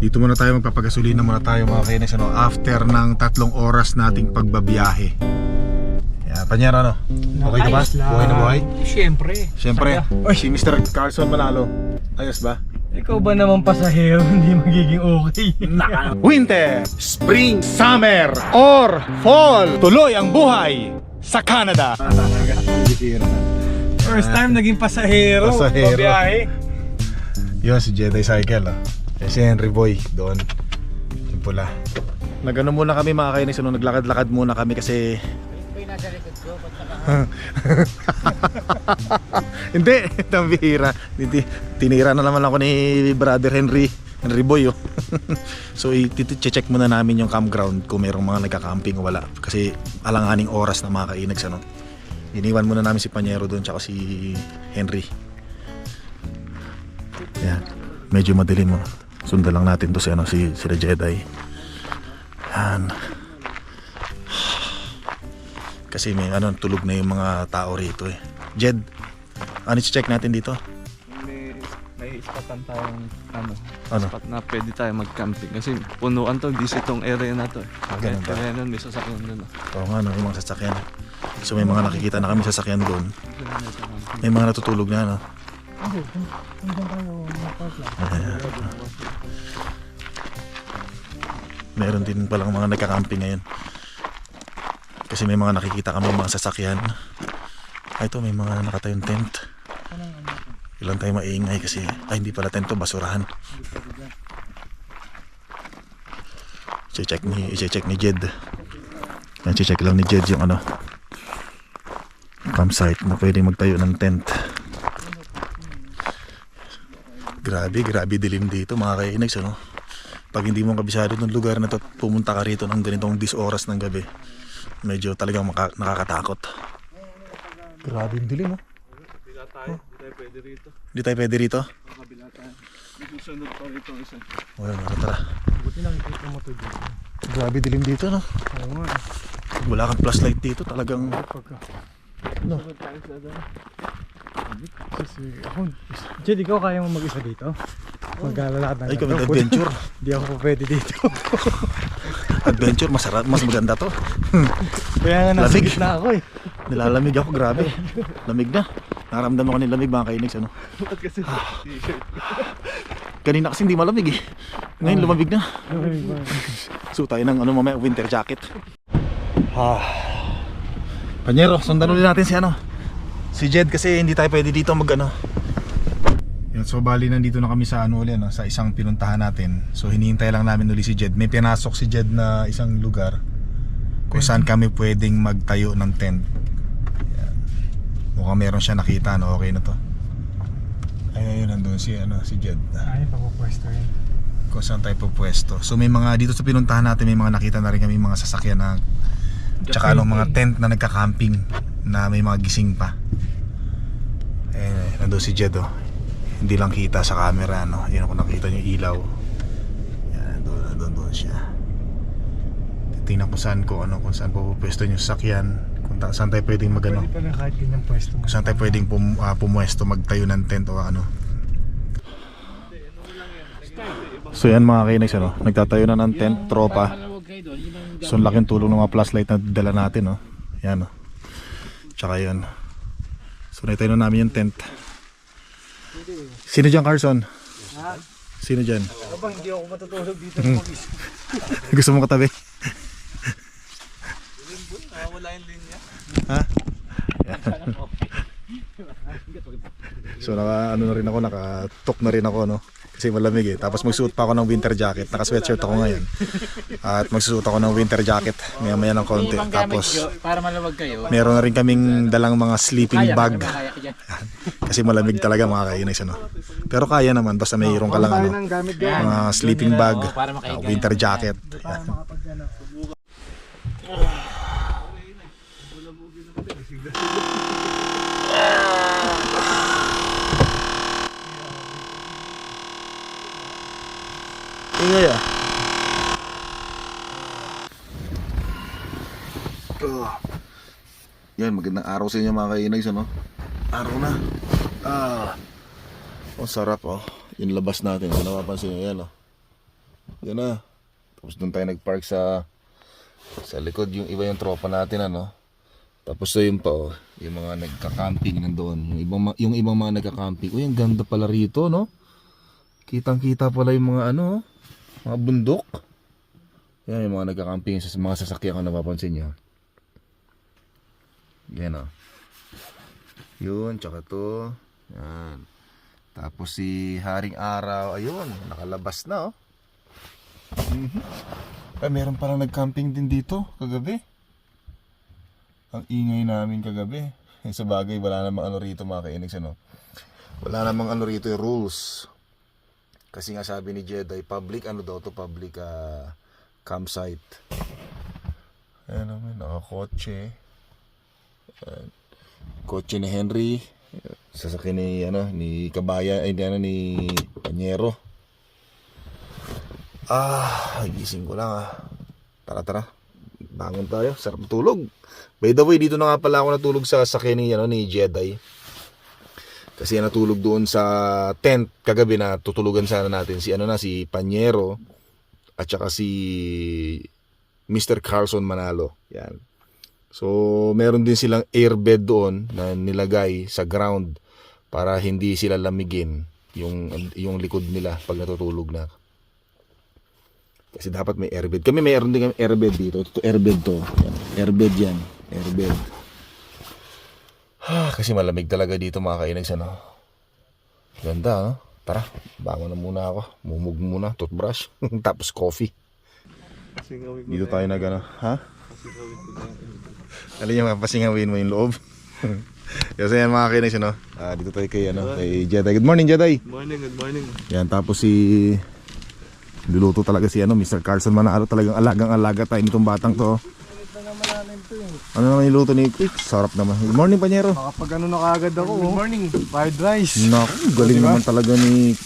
Dito muna tayo magpapagasolina muna tayo mga kainis ano, after ng tatlong oras nating pagbabiyahe. Yan, panyera no? Okay ka ba? Ayos lang. Buhay na buhay? Siyempre. Siyempre, Saya. si Mr. Carlson Manalo. Ayos ba? Ikaw ba naman pasahero, hindi magiging okay? Winter, Spring, Summer, or Fall. Tuloy ang buhay sa Canada. First time naging pasahero. Pasahero. Pabiyahe. Yun si Jedi Cycle ah. Si Henry Boy doon. Yung pula. Nagano muna kami mga kainis, ano, naglakad-lakad muna kami kasi Hindi, tambihira. Hindi, tinira na naman ako ni Brother Henry. Henry Boy oh. so i-check muna namin yung campground kung merong mga nagka-camping o wala. Kasi alanganing oras na mga kainags ano. Iniwan muna namin si Panyero doon tsaka si Henry. Yan. Medyo madilim mo. Sundan lang natin to si ano si sila Jedi. Yan. Kasi may ano tulog na yung mga tao rito eh. Jed, ano check natin dito? may, may ispatan tayong ano, Ano? spot na pwede tayo mag-camping kasi punuan to, busy tong area na to. eh. Ah, ganun ba? Kaya nun, may sasakyan dun. ah. Oo nga, no, yung mga sasakyan. So may mga nakikita na kami sasakyan doon. May mga natutulog na, no? Ayan. Meron din palang mga nagka-camping ngayon. Kasi may mga nakikita kami mga sasakyan. Ay, ito may mga nakatayong tent. Ilan tayo maingay kasi, ay hindi pala tent to, basurahan. I-check ni, i-check ni Jed. Yan, check lang ni Jed yung ano campsite na pwede magtayo ng tent. Grabe, grabe dilim dito mga kainags ano. Pag hindi mo kabisado ng lugar na to, at pumunta ka rito ng ganitong 10 oras ng gabi. Medyo talagang maka- nakakatakot. Grabe yung dilim oh. Bila tayo, hindi tayo pwede rito. Hindi tayo pwede rito. Kabila tayo. Susunod pa rito isa. Wala na, tara. Buti nakikita mo to dito. Grabe dilim dito no. Oo nga. Pag wala kang flashlight dito talagang Pagka. Susunod tayo sa ano. Kasi ako. Jed, ikaw kaya mo mag-isa dito? Maglalakad na ay kami adventure. Hindi ako pwede dito. Adventure masarap, mas maganda to. Kaya nga nasa Lamig. gitna ako eh. Nilalamig ako, grabe. Lamig na. Nakaramdaman ko ng lamig mga kainags ano. Ba't kasi t-shirt? Kanina kasi hindi malamig eh. Ngayon lumamig na. Lamig ba? So tayo ng ano mamaya winter jacket. Ah. Panyero, sundan ulit natin si ano. Si Jed kasi hindi tayo pwede dito mag ano. Yan, so bali nandito na kami sa ano ulit no, sa isang pinuntahan natin. So hinihintay lang namin ulit si Jed. May pinasok si Jed na isang lugar kung saan kami pwedeng magtayo ng tent. Yan. Mukhang meron siya nakita no, okay na to. Ay, ayun nandun si ano si Jed Ay, papapwesto yun. kung saan tayo pupwesto. So may mga dito sa pinuntahan natin may mga nakita na rin kami mga sasakyan na tsaka anong mga tent na nagka-camping na may mga gising pa. Eh, nandun si Jed oh. Hindi lang kita sa camera no. Yun ako nakita yung ilaw. Yan, nandun, nandun, doon siya. Tingnan ko saan ko ano kung saan pupwesto yung sasakyan. Kung ta- saan tayo pwedeng magano. Pwede pala kahit ganyang pwesto. Kung saan tayo pwedeng pum, ah, pumwesto magtayo ng tent o ano. So yan mga kainags ano, nagtatayo na ng tent, tropa. So laking tulong ng mga flashlight na dala natin no. Yan no. Tsaka yun. So naitayo na namin yung tent. Sino dyan Carson? Sino dyan? Abang, hindi ako matutulog dito Hmm. sa mag-isa. Gusto mo katabi? Nakawala yung linya. Ha? So naka ano na rin ako, naka-tok na rin ako no. Kasi malamig eh. Tapos magsuot pa ako ng winter jacket. Naka-sweatshirt ako ngayon. At magsusuot ako ng winter jacket. Maya maya ng konti. Tapos para maluwag kayo. meron na rin kaming dalang mga sleeping bag. Kasi malamig talaga mga kainis ano. Pero kaya naman basta mayroon ka lang ano. Mga sleeping bag, winter jacket. Yan. makapag ano. Ingay ah. Oh. Yan, magandang araw sa inyo mga kainags, ano? Araw na. Ah. Oh, sarap, oh. Yung labas natin, kung napapansin nyo, yan, oh. Yan na. Tapos doon tayo nagpark sa sa likod yung iba yung tropa natin ano. Tapos so yun pa oh, yung mga nagka-camping nandoon. Yung ibang yung ibang mga nagka-camping. Uy, ang ganda pala rito, no? Kitang-kita pala yung mga ano, oh, mga bundok. Yan yung mga nagka-camping sa mga sasakyan kung napapansin niyo. Yan oh. Yun, tsaka to. Yan. Tapos si Haring Araw, ayun, nakalabas na oh. Mhm. Ay, meron palang nag-camping din dito kagabi. Ang ingay namin kagabi. Eh, sa bagay, wala namang ano rito mga kainags, ano. Wala namang ano rito yung rules. Kasi nga sabi ni Jedi, public ano daw to, public ah, campsite. Ayan naman, nakakotse. Ayan. Kotse ni Henry. Sasakyan ni, ano, ni Kabaya, ay, ano, ni Panyero. Ah, gising ko lang ah. Tara, tara. Bangon tayo. Sarap tulog. By the way, dito na nga pala ako natulog sa sakyan ni, ano, ni Jedi. Kasi natulog doon sa tent kagabi na tutulugan sana natin si ano na si Panyero at saka si Mr. Carlson Manalo. Yan. So, meron din silang airbed doon na nilagay sa ground para hindi sila lamigin yung yung likod nila pag natutulog na. Kasi dapat may airbed. Kami mayroon din kami airbed dito. Ito airbed to. Yan. Airbed yan. Airbed. Ah, kasi malamig talaga dito mga kainags ano. Ganda no? Tara, bangon na muna ako. Mumug muna, toothbrush, tapos coffee. Dito tayo nag ano, ha? Alam niyo, mapasingawin mo yung loob. Kasi yan mga kainags ano. Ah, dito tayo kay ano, kay Jedi. Good morning, Jedi. Good morning, good morning. Yan, tapos si Luluto talaga si ano, Mr. Carlson Manalo talagang alagang-alaga tayo nitong batang to. oh. Ano naman yung luto ni Quick? Sarap naman. Good morning, Panyero. Makapag ano na kagad ako. Good morning. Fried rice. Naku, galing naman talaga ni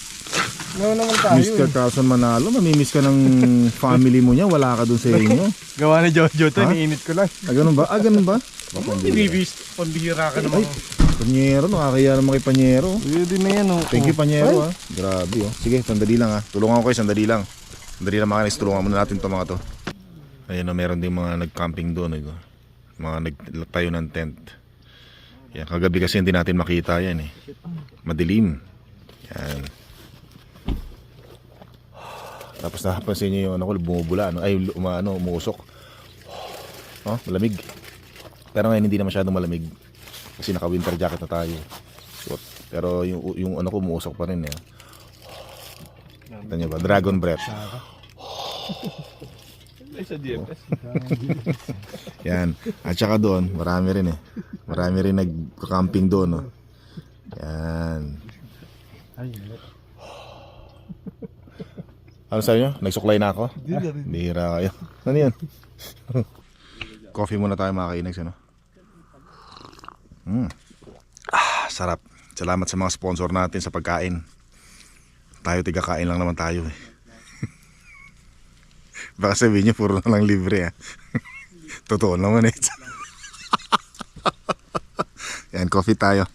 No naman tayo. Mr. Carlson Manalo. Mamimiss ka ng family mo niya. Wala ka dun sa inyo. Gawa ni Jojo to, iniinit ko lang. Ah, ganun ba? Ah, ganun ba? Binibis, pambihira ka naman. Panyero, nakakaya naman kay Panyero. Pwede na yan, oh. Thank you, Panyero, ha. Grabe, oh. Sige, sandali lang, ha. Tulungan ko kayo, sandali lang. Sandali lang, mga kanis. Tulungan muna natin to mga to. Ayun, oh, meron din mga nag-camping doon, eh. Mga nagtayo ng tent. Yan, kagabi kasi hindi natin makita yan, eh. Madilim. Yan. Tapos napansin niyo yung ano ko, bumubula, ano, ay, uma, ano, umuusok. Oh, malamig. Pero ngayon hindi na masyadong malamig. Kasi naka winter jacket na tayo. Suot. Pero yung, yung ano ko umuusok pa rin eh. Kita niyo ba? Dragon breath. Ay, sa DFS. Yan. At saka doon, marami rin eh. Marami rin nagka-camping doon. No? Yan. Ano sa inyo? Nagsuklay na ako? Bihira kayo. Ano yan? Coffee muna tayo mga kainags. Ano? Mm. Ah, sarap. Salamat sa mga sponsor natin sa pagkain. Tayo tigakain lang naman tayo eh. Baka sabihin niyo puro na lang libre ah. Totoo naman eh. Yan, coffee tayo.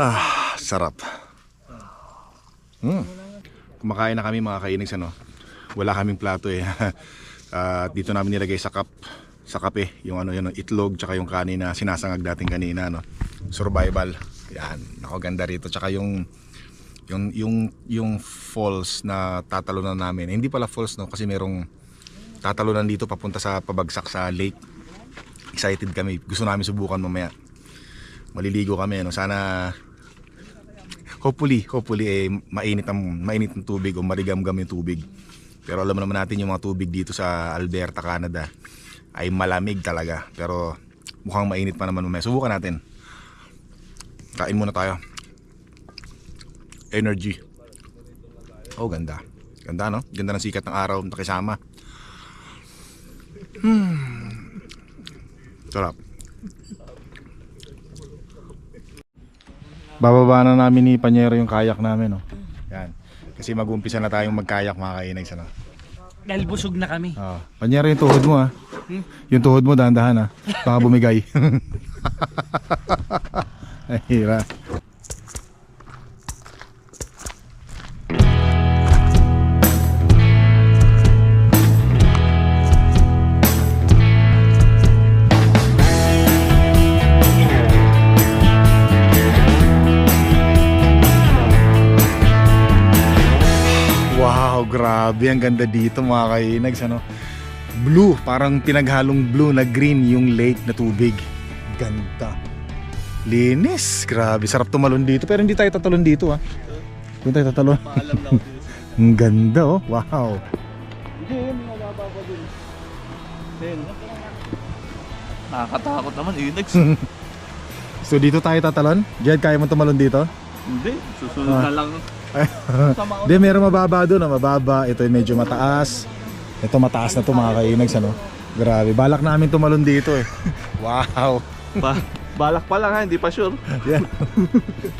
Ah, sarap. Mm. Kumakain na kami mga kainags ano. Wala kaming plato eh. At dito namin nilagay sa cup sa kape yung ano yun itlog tsaka yung kanin na sinasangag dating kanina no. Survival. Yan, nakaganda rito tsaka yung yung yung yung falls na tatalunan namin. Hindi pala falls no kasi merong tatalunan dito papunta sa pabagsak sa lake. Excited kami. Gusto namin subukan mamaya. Maliligo kami no. Sana hopefully, hopefully eh mainit ang mainit ang tubig o marigamgam yung tubig. Pero alam naman natin yung mga tubig dito sa Alberta, Canada ay malamig talaga. Pero mukhang mainit pa naman mamaya. Subukan natin. Kain muna tayo. Energy. Oh, ganda. Ganda, no? Ganda ng sikat ng araw nakisama. Hmm. Sarap. Bababa na namin ni Panyero yung kayak namin, no? Yan. Kasi mag-umpisa na tayong magkayak mga kainags, ano? Dahil busog na kami. Oh. Panyero yung tuhod mo, ha? Yung tuhod mo, dahan-dahan, ha? Baka bumigay. Ay, hira. Grabe. Ang ganda dito mga kainags. Ano? Blue, parang pinaghalong blue na green yung lake na tubig. Ganda. Linis. Grabe, sarap tumalon dito. Pero hindi tayo tatalon dito ha. Doon tayo tatalon. Ang ganda oh. Wow. Hindi, yun, mababa pa dun. Then, nakakatakot naman, Inags. So dito tayo tatalon? Jed, kaya mo tumalon dito? Hindi, susunod na lang. Hindi, meron mababa doon. Mababa. Ito yung medyo mataas. Ito mataas na to mga kainags. Ano? Grabe. Balak namin tumalon dito eh. Wow. Ba balak pa lang ha, hindi pa sure. Yeah.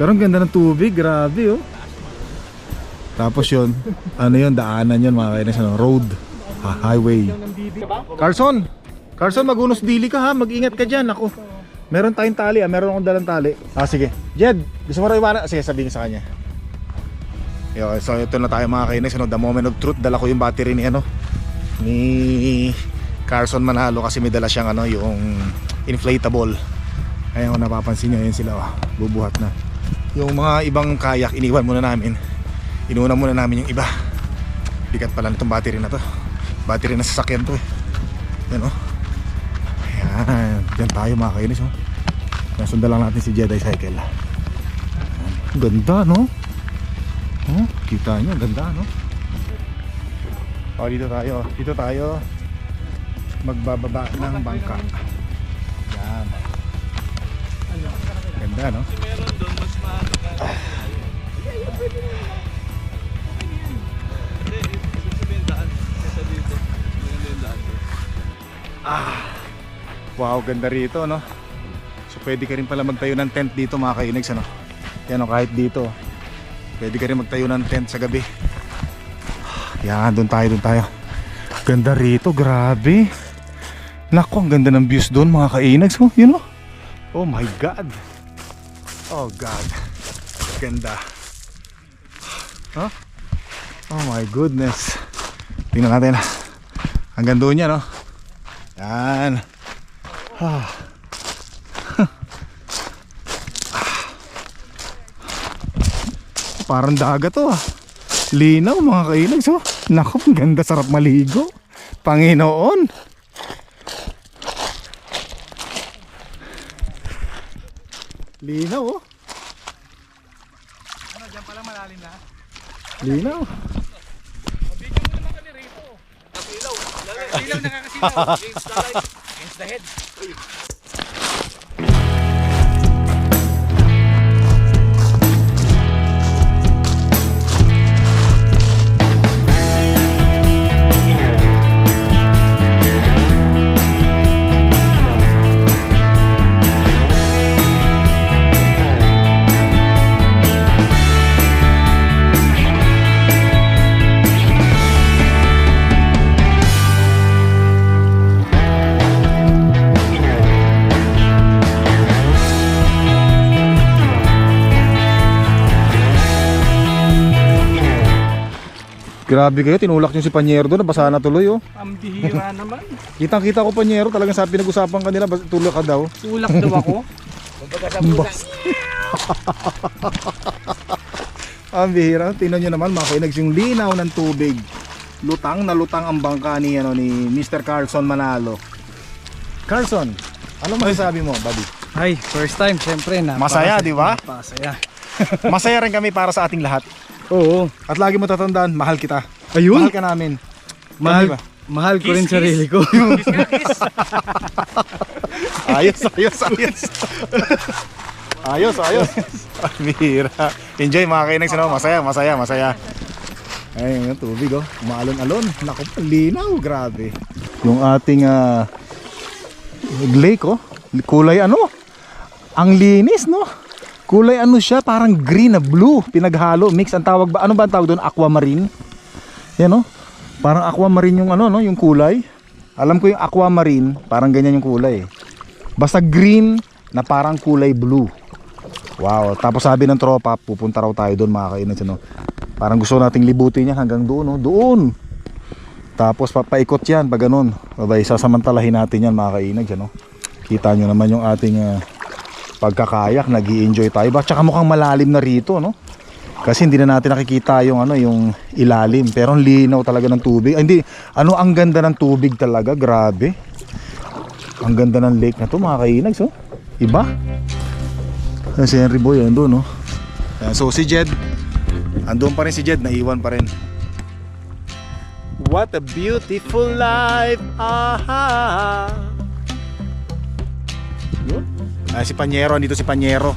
Pero ang ganda ng tubig, grabe oh. Tapos yun, ano yun, daanan yun mga kainis, ano, road, ha, highway. Carson, Carson magunos dili ka ha, mag-ingat ka dyan, ako. Meron tayong tali ah, meron akong dalang tali. Ah sige, Jed, gusto mo rin iwanan? Sige, sabihin sa kanya. Yo, so ito na tayo mga kainis, ano, the moment of truth, dala ko yung battery ni ano, ni Carson Manalo kasi may dala siyang ano, yung inflatable. Ayan kung napapansin nyo, yun sila oh, bubuhat na. Yung mga ibang kayak, iniwan muna namin. Inuna muna namin yung iba. Bigat pala nitong battery na to. Battery na sasakyan to eh. Yan oh. Ayan, dyan tayo mga kainis oh. Nasundan lang natin si Jedi Cycle. Ganda no? Oh, kita nyo, ganda no? Oh, dito tayo, dito tayo magbababa ng bangka. Yan. Ganda no? Yung daan. Wow, ganda rito, no? So, pwede ka rin pala magtayo ng tent dito, mga kainags, ano? Yan, o, kahit dito. Pwede ka rin magtayo ng tent sa gabi. Yan, doon tayo, doon tayo. Ganda rito, grabe. Naku, ang ganda ng views doon, mga kainags, oh, yun, oh. Oh my God. Oh God. Ganda. Huh? Oh my goodness. Tingnan natin. Hanggang doon yan, oh. Yan. Ah. Parang dagat to ah. Linaw mga kainags oh. Naku, ganda sarap maligo. Panginoon. Linaw oh. Ano, dyan pala malalim na. Linaw. Ilaw nakakasilaw. Against the head. Grabe kayo, tinulak niyo si Panyero doon, nabasa na tuloy oh. Ang bihira naman. Kitang kita ko Panyero, talagang sa pinag-usapan kanila, bas- tulak ka daw. Tulak daw ako. Ang bihira, tingnan nyo naman mga kainags yung linaw ng tubig. Lutang na lutang ang bangka ni, ano, ni Mr. Carlson Manalo. Carlson, ano masasabi mo, buddy? Ay, first time, syempre na. Masaya, di ba? Masaya. Masaya rin kami para sa ating lahat. Oo. At lagi mo tatandaan, mahal kita. Ayun. Mahal ka namin. Mahal, ba? mahal ko rin sarili ko. Ayos, ayos, ayos. ayos, ayos. Ang bihira. Enjoy mga kainags, ano? Masaya, masaya, masaya. Ayun yung tubig oh. Umaalon-alon. Naku, linaw. Grabe. Yung ating ah, lake oh. Kulay ano? Ang linis no? Kulay ano siya? Parang green na blue. Pinaghalo. Mix. Ang tawag ba? Ano ba ang tawag doon? Aquamarine. Yan oh. Parang aquamarine yung ano no? Yung kulay. Alam ko yung aquamarine. Parang ganyan yung kulay eh. Basta green na parang kulay blue. Wow. Tapos sabi ng tropa, pupunta raw tayo doon mga kainan. Ano? Parang gusto nating libutin yan hanggang doon. No? Doon. Tapos papaikot yan pag ganun. Babay, sasamantalahin natin yan mga kainag. Ano? Kita nyo naman yung ating ah, pagkakayak. nag enjoy tayo. Ba? Tsaka mukhang malalim na rito. No? Kasi hindi na natin nakikita yung ano, yung ilalim. Pero ang linaw talaga ng tubig. Ay, hindi, ano ang ganda ng tubig talaga, grabe. Ang ganda ng lake na to, mga kainags, oh. Iba. Si Henry Boy, andun, no. Yan, so si Jed, andun pa rin si Jed, naiwan pa rin. What a beautiful life. Aha. Ah, si Panyero, andito si Panyero.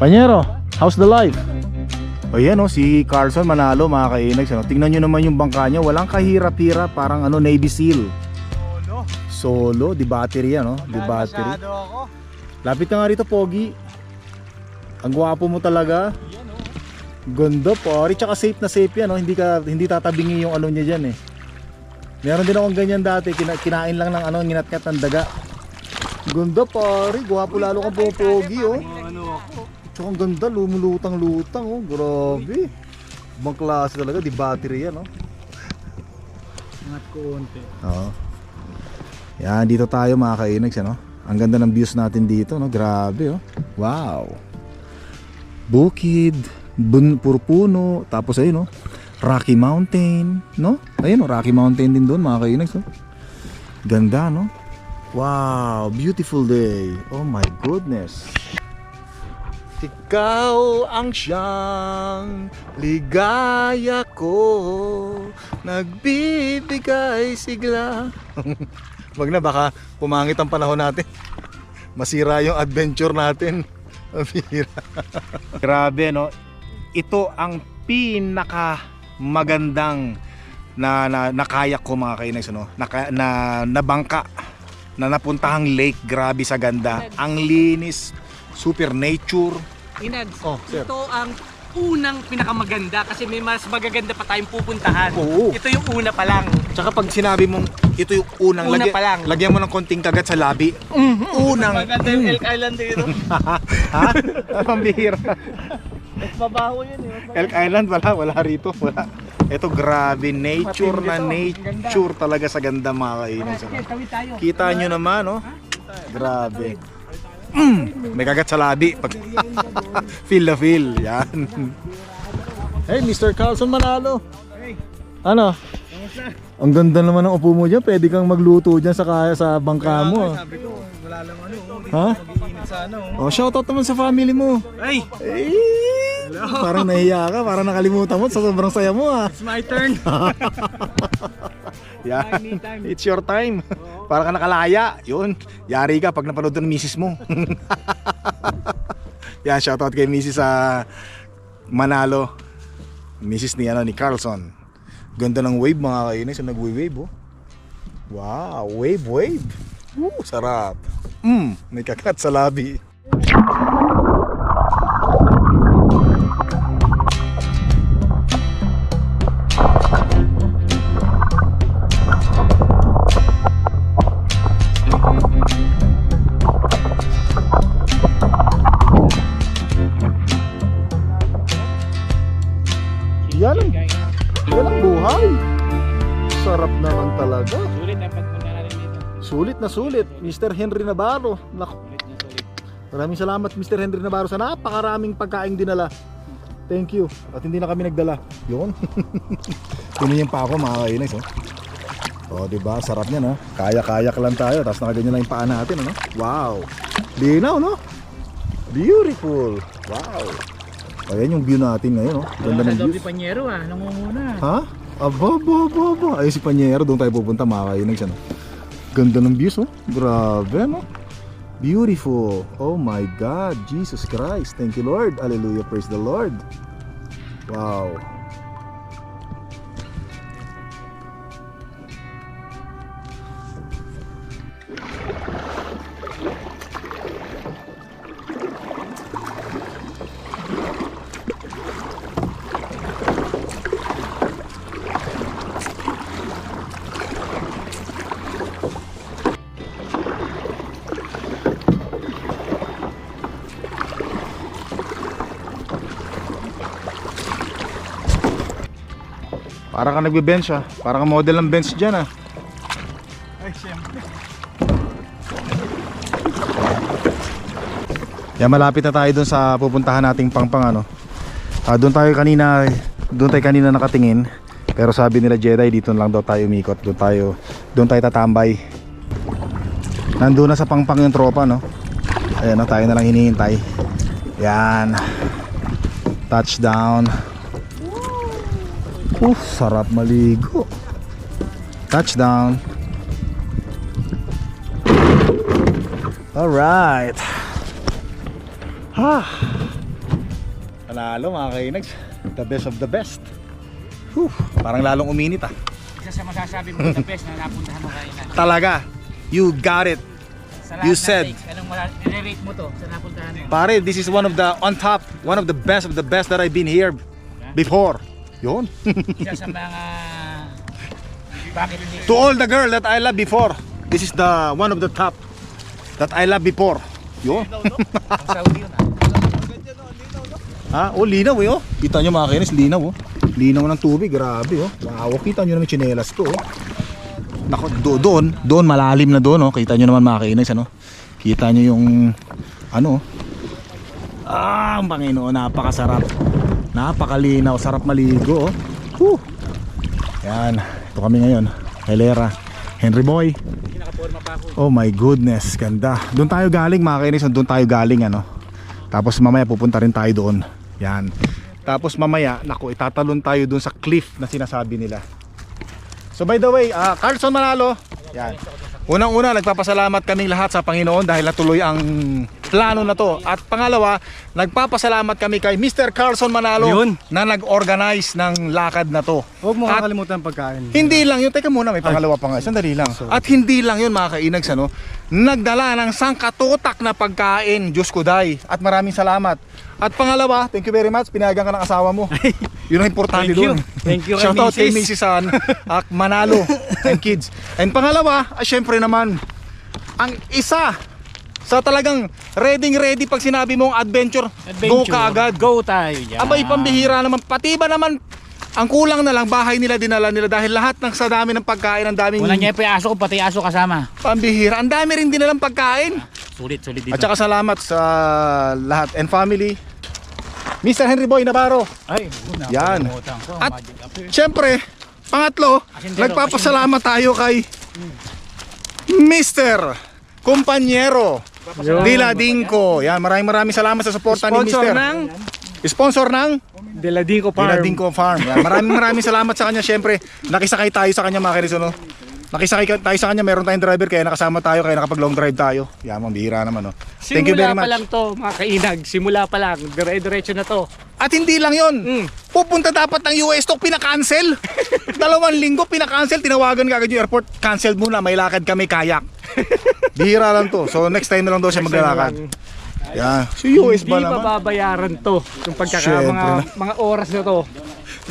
Panyero, how's the life? O yan o, si Carlson manalo mga kainags. Ano? Tingnan nyo naman yung bangka niya. Walang kahirap-hirap. Parang ano, Navy SEAL. Solo. Solo, di battery yan, no? Di battery. Masyado ako. Lapit ka nga rito, Pogi. Ang gwapo mo talaga. Ganda, pare. Tsaka safe na safe yan, no? Hindi, ka, hindi tatabingi yung ano niya dyan, eh. Meron din akong ganyan dati. Kina, kinain lang ng ano, nginat-ngat ng daga. Ganda, pare. Gwapo lalo ka po, Pogi, oh. Tsaka ang ganda, lumulutang-lutang, oh. Grabe. Ibang klase talaga, di battery yan, oh. Angat ko unti. Oo. Yan, dito tayo mga kainags, ano? Ang ganda ng views natin dito, no? Grabe, oh. Wow. Bukid, bun, puro puno, tapos ayun, no? Rocky Mountain, no? Ayun, oh, Rocky Mountain din doon, mga kainags, oh. Ganda, no? Wow, beautiful day. Oh my goodness. Ikaw ang siyang ligaya ko Nagbibigay sigla Wag na baka pumangit ang panahon natin Masira yung adventure natin. Grabe no Ito ang pinaka magandang na, na nakaya ko mga kainags no? Naka, na nabangka na napuntahang lake grabe sa ganda ang linis super nature Inads, Oh, sir. ito ang unang pinakamaganda kasi may mas magaganda pa tayong pupuntahan. Oo. Ito yung una pa lang. Tsaka pag sinabi mong ito yung unang Una lagyan, pa lang. lagyan mo ng konting kagat sa labi. Unang. Maganda yung Elk Island dito. ha? Ang bihira. Mas mabaho yun eh. Elk Island wala, wala rito, wala. Ito grabe, nature na nature talaga sa ganda mga kainis. Kita nyo naman, no? Grabe. Mm, may kagat sa labi. Pag feel the feel. Yan. Hey, Mr. Carlson Manalo. Ano? Ang ganda naman ng upo mo dyan. Pwede kang magluto dyan sa kaya sa bangka mo. ah. Sabi ko, wala lang ano. Ha? Mag-iinit sa ano. Oh, shoutout naman sa family mo. Ay! Eh, parang nahiya ka, parang nakalimutan mo sa sobrang saya mo ah. It's my turn. Yan. It's your time. Para ka nakalaya. Yun. Yari ka pag napanood ng misis mo. Yan, shoutout kay misis sa Manalo. Misis ni ano ni Carlson. Ganda ng wave mga kainis. Yung nagwe-wave oh. Wow, wave wave. Woo, sarap. Mm, may kakat sa labi. Sulit Mr. Henry Navarro. Naku. Maraming salamat Mr. Henry Navarro sa napakaraming pagkain dinala. Thank you. At hindi na kami nagdala. Yun. Tiniyang pa ako mga kainis. Oh. Oh, 'di ba? Sarap niyan, no? Kaya-kayak lang tayo, tapos nakaganyan lang yung paa natin, ano? Wow. Linaw, no? Beautiful. Wow. Ayan yung view natin ngayon, no? Ganda ng views. Panyero ah, nangunguna. Ha? Aba, aba, aba, aba. Ay, si Panyero, doon tayo pupunta, makakainig siya. No? Ganda ng views, oh. Grabe, no? Beautiful. Oh my God. Jesus Christ. Thank you, Lord. Hallelujah. Praise the Lord. Wow. Ka nagbe-bench, ah. Para ka model ng bench dyan, ah. Ay, siyempre. Yan, malapit na tayo dun sa pupuntahan nating pangpang, ano. Ah, doon tayo kanina, doon tayo kanina nakatingin. Pero sabi nila Jedi, dito lang daw tayo umikot. Doon tayo, doon tayo tatambay. Nandun na sa pangpang yung tropa, no? Ayan, no, tayo na lang hinihintay. Yan. Touchdown. Uh, sarap maligo. Touchdown. Alright. Ah. Panalo mga kainags. The best of the best. Whew, parang lalong uminit ah. Isa sa masasabi mo the best na napuntahan mo kainan. Talaga. You got it. You said. rates, anong nire-rate mo to sa napuntahan mo? Pare, this is one of the on top, one of the best of the best that I've been here before. Yun. Isa sa mga to all the girl that I love before. This is the one of the top that I love before. Yun. Ang Saudi yun ah. Ha? Oh, linaw eh oh. Kita nyo mga kainis, linaw oh. Linaw ng tubig, grabe oh. Wow, kita nyo naman yung tsinelas to oh. Nako, do, doon, doon malalim na doon oh. Kita nyo naman mga kainis ano. Kita nyo yung ano oh. Ah, ang Panginoon, napakasarap. Napakalinaw, sarap maligo oh. Whew. Yan, ito kami ngayon. Helera, Henry Boy. Oh my goodness, ganda. Doon tayo galing mga kainis, doon tayo galing ano. Tapos mamaya pupunta rin tayo doon. Yan. Tapos mamaya, naku, itatalon tayo doon sa cliff na sinasabi nila. So by the way, ah, Carlson Manalo. Yan. Unang-una, nagpapasalamat kaming lahat sa Panginoon dahil natuloy ang plano na to. At pangalawa, nagpapasalamat kami kay Mr. Carlson Manalo Yun. na nag-organize ng lakad na to. Huwag mo At- kakalimutan ang pagkain. Hindi lang yun, teka muna, may pangalawa pa nga. Sandali lang. At hindi lang yun mga kainags, ano, nagdala ng sangkatutak na pagkain, Diyos ko day. At maraming salamat. At pangalawa, thank you very much, pinayagan ka ng asawa mo. yun ang importante Thank you. doon. Thank you Shout out kay Mrs. San, at Manalo, and kids. And pangalawa, ah, syempre naman, ang isa sa talagang ready ready pag sinabi mong adventure, go ka agad. Go tayo dyan. Abay, pambihira naman. Pati ba naman, ang kulang na lang, bahay nila dinala nila dahil lahat ng sa dami ng pagkain, ang daming Walang niya pa yung aso ko, pati aso kasama. pambihira. Ang dami rin dinalang pagkain. Sulit, sulit dito. At saka salamat sa lahat and family. Mr. Henry Boy Navarro. Ay, una, Yan. At-. Siyempre, pangatlo, Asindero, nagpapasalamat tayo kay Mr. Kumpanyero Yun. Diladinko. Yan, maraming maraming salamat sa suporta ni Sponsor Mr. ng Sponsor ng Deladinco Farm. Diladinko Farm. Yan, maraming maraming salamat sa kanya. Siyempre, nakisakay tayo sa kanya mga kinis, ano? Nakisakay ka- tayo sa kanya, meron tayong driver kaya nakasama tayo kaya nakapag long drive tayo. Yan, mambihira naman, no? Thank you very Simula pa much. lang to, mga kainag. Simula pa lang. Dire-diretso na to. At hindi lang yon. Mm. Pupunta dapat ng US stock, pinakancel. Dalawang linggo, pinakancel. Tinawagan ka agad yung airport. Cancel muna, may lakad kami kayak. Bihira lang to. So next time na lang daw siya maglalakad. Yan. So US ba Hindi naman? mababayaran to. Yung pagkaka, mga, na. mga oras na to.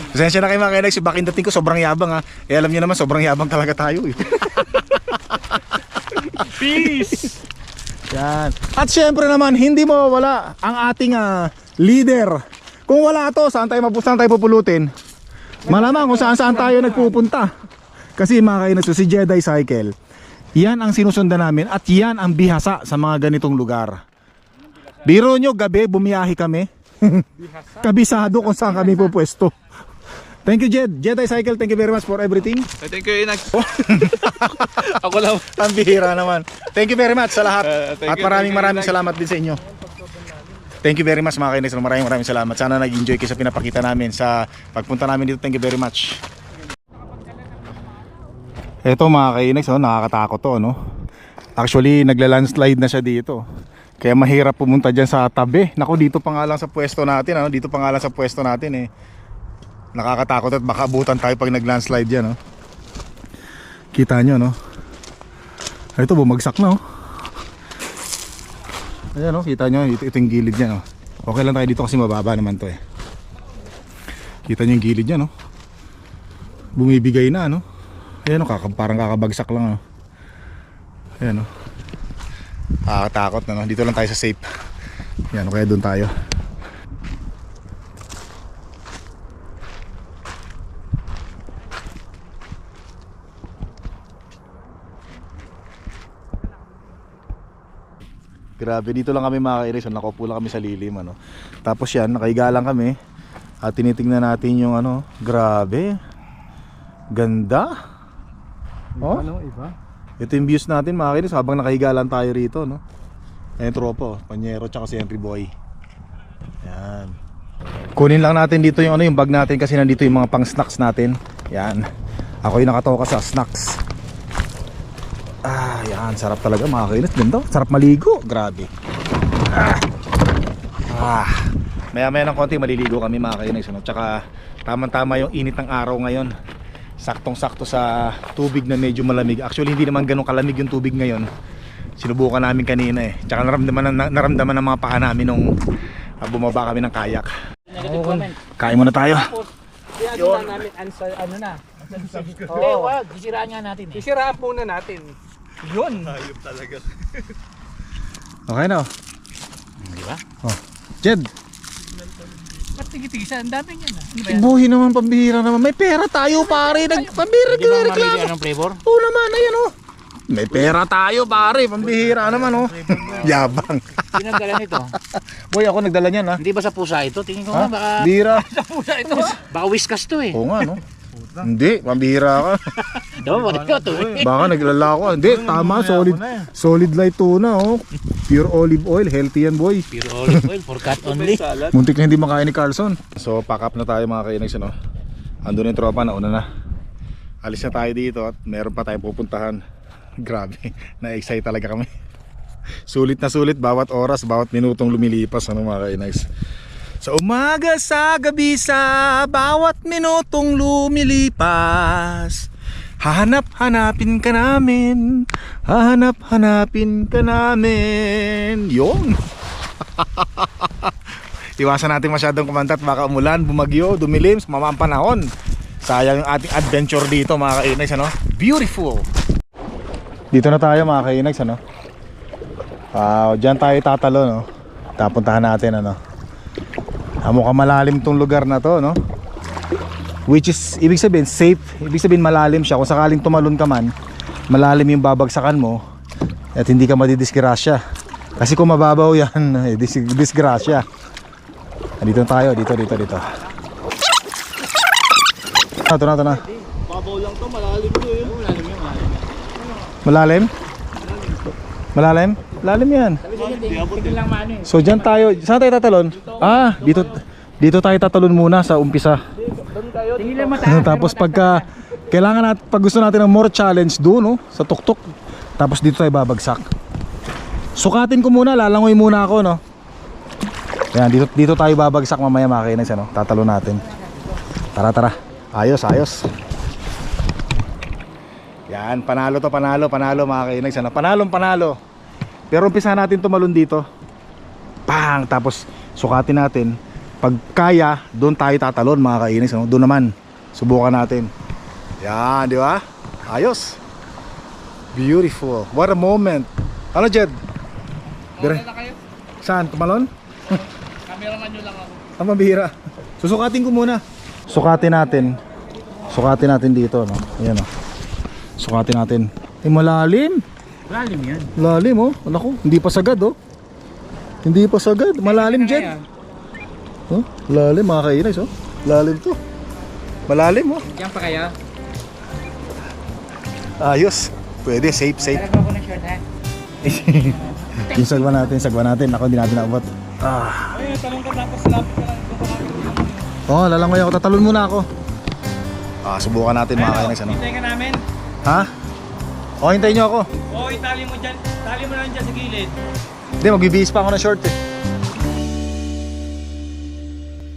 Pasensya na kayo mga kailag, si Bakin dating ko sobrang yabang ha. Eh alam niyo naman, sobrang yabang talaga tayo eh. Peace! Yan. At syempre naman, hindi mawawala ang ating ah, leader. Kung wala to, saan tayo mapu- saan tayo pupulutin? Malamang kung saan saan tayo nagpupunta. Kasi mga kainas, si Jedi Cycle, yan ang sinusundan namin at yan ang bihasa sa mga ganitong lugar. Biro nyo, gabi, bumiyahe kami. Kabisado kung saan kami pupwesto. Thank you Jed, Jedi Cycle, thank you very much for everything. I think yun, Inag. Ako lang. Ang bihira naman. Thank you very much sa lahat. Uh, thank At you, maraming thank you, maraming thank you. salamat din sa inyo. Thank you very much mga kainis. Maraming maraming salamat. Sana nag-enjoy kayo sa pinapakita namin sa pagpunta namin dito. Thank you very much. Ito mga kainis, oh, nakakatakot to, no? Actually, nagla-landslide na siya dito. Kaya mahirap pumunta dyan sa tabi. Naku, dito pa nga lang sa pwesto natin, ano? Dito pa nga lang sa pwesto natin, eh. Nakakatakot at baka abutan tayo pag nag-landslide dyan, no? Kita nyo, no? Ito, bumagsak na, oh. Ayan, oh, kita nyo, ito, ito yung gilid niya, no? Okay lang tayo dito kasi mababa naman to, eh. Kita nyo yung gilid niya, no? Bumibigay na, no? Ayan, oh, kaka, parang kakabagsak lang, no? Ayan, oh. Nakakatakot na, no? Dito lang tayo sa safe. Ayan, oh, kaya doon tayo. Grabe, dito lang kami mga kairis. Nakaupo lang kami sa lilim. Ano. Tapos yan, nakaiga lang kami. At tinitingnan natin yung ano, grabe. Ganda. Oh? Ano, iba? Ito yung views natin mga kinis habang nakahiga lang tayo rito, no? Ayan tropo, Panyero tsaka si Henry Boy. Yan. Kunin lang natin dito yung ano yung bag natin kasi nandito yung mga pang snacks natin. Yan. Ako yung nakatoka sa snacks. Ah, yan. Sarap talaga mga kinis. Ganda. Sarap maligo. Grabe. Ah. ah. Maya maya ng konti maliligo kami mga kinis. Ano? Tsaka tamang tama yung init ng araw ngayon saktong sakto sa tubig na medyo malamig actually hindi naman ganun kalamig yung tubig ngayon sinubukan namin kanina eh tsaka naramdaman, na, naramdaman ng mga paa namin nung ah, bumaba kami ng kayak kain muna tayo Yun. namin answer, ano na. Hindi, wag. Sisiraan nga natin eh. Sisiraan muna natin. Yun. okay na oh. Di ba? oh. Jed Ba't tigitisan? Ang dami niyan ah. Ano ba yan? buhay naman pambihira naman may pera tayo pare nag pambihira Hindi ba mamili reklamo ka ng flavor? oo naman ayan oh may pera tayo pare pambihira naman oh yabang Sino nagdala nito? boy ako nagdala niyan ha Hindi ba sa pusa ito? Tingin ko ha nga baka, bihira Pusa ito. baka whiskas to eh. oo nga no hindi pambihira ka Diba? Bakit ko to eh? Baka naglalako. Hindi, tama. Solid, solid light tuna, oh. Pure olive oil. Healthy yan, boy. Pure olive oil for cat only. Muntik na hindi makain ni Carlson. So, pack up na tayo mga kainags, ano. Ando na yung tropa, nauna na. Alis na tayo dito at meron pa tayong pupuntahan. Grabe, na-excite talaga kami. Sulit na sulit bawat oras, bawat minutong lumilipas, ano mga kainags. Sa umaga, sa gabi, sa bawat minutong lumilipas Hahanap-hanapin ka namin Hahanap-hanapin ka namin Yun Iwasan natin masyadong kumanta at baka umulan, bumagyo, dumilim, sumama ang panahon Sayang yung ating adventure dito mga kainags ano? Beautiful Dito na tayo mga kainags ano? Ah, diyan tayo tatalo no. Tapuntahan natin ano. Ah, mukhang malalim tong lugar na to, no? Which is, ibig sabihin, safe. Ibig sabihin, malalim siya. Kung sakaling tumalon ka man, malalim yung babagsakan mo at hindi ka madidisgrasya. Kasi kung mababaw yan, eh, dis disgrasya. Ah, Dito tayo, dito, dito, dito. Ah, ito na, ito na. Babaw lang to, malalim to yun. Malalim? Malalim? Malalim yan. Mano eh. So dyan tayo, saan tayo tatalon? Ah, dito dito tayo tatalon muna sa umpisa. Tapos pagka kailangan natin pag gusto natin ng more challenge doon, no, sa tuktok. Tapos dito tayo babagsak. Sukatin ko muna, lalangoy muna ako, no. Yan, dito dito tayo babagsak mamaya mga kainis, ano. Tatalon natin. Tara, tara. Ayos, ayos. Yan, panalo to, panalo, panalo mga kainis, ano. Panalong panalo. Pero umpisa natin tumalon dito. Pang! Tapos sukatin natin. Pag kaya, doon tayo tatalon mga kainis. Ano? Doon naman. Subukan natin. Yan, di ba? Ayos. Beautiful. What a moment. Ano, Jed? Dire. Saan? Tumalon? Cameraman nyo lang ako. Ang mabihira. Susukatin ko muna. Sukatin natin. Sukatin natin dito, no? Ayan, no? Sukatin natin. Eh, malalim. Lalim yan. Lalim oh. Anak ko, hindi pa sagad oh. Hindi pa sagad. Malalim dyan. Oh, lalim mga kainis oh. Lalim to. Malalim oh. Diyan pa kaya? Ayos. Pwede, safe, safe. Talaga ako ng short ha? Yung sagwa natin, sagwa natin. Ako hindi natin naabot. Ah. Ay, talong ka tapos lapit ka lang. Oh, lalangoy ako. Tatalon muna ako. Ah, subukan natin mga kainis ano. Hintayin ka namin. Ha? Oh, hintayin niyo ako. O, itali mo dyan. Tali mo lang dyan sa gilid. Hindi, magbibihis pa ako ng short eh.